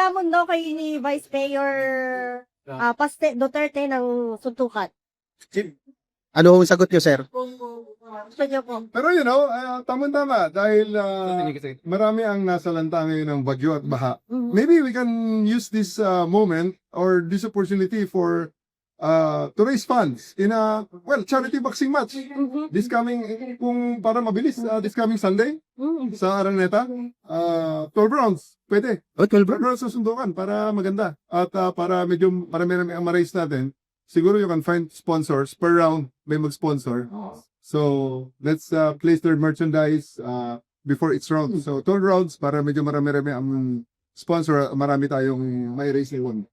pagyamon daw kay ni Vice Mayor ah, Paste Duterte ng suntukan. Ano ang sagot niyo, sir? Gusto niyo po. Pero you know, uh, tama-tama dahil ah, marami ang nasa lanta ngayon ng bagyo at baha. Mhm. Maybe we can use this uh, moment or this opportunity for uh, to raise funds in a well charity boxing match. Mhm. this coming kung para mabilis uh, this coming Sunday Mhm. sa Araneta uh, 12 rounds. Pwede. Oh, 12 12 rounds? sa sundukan para maganda. At uh, para medyo marami ang ma-raise natin siguro you can find sponsors per round may mag-sponsor. So let's uh, place their merchandise uh, before each round. So 12 rounds para medyo marami-rami ang sponsor marami tayong may raise na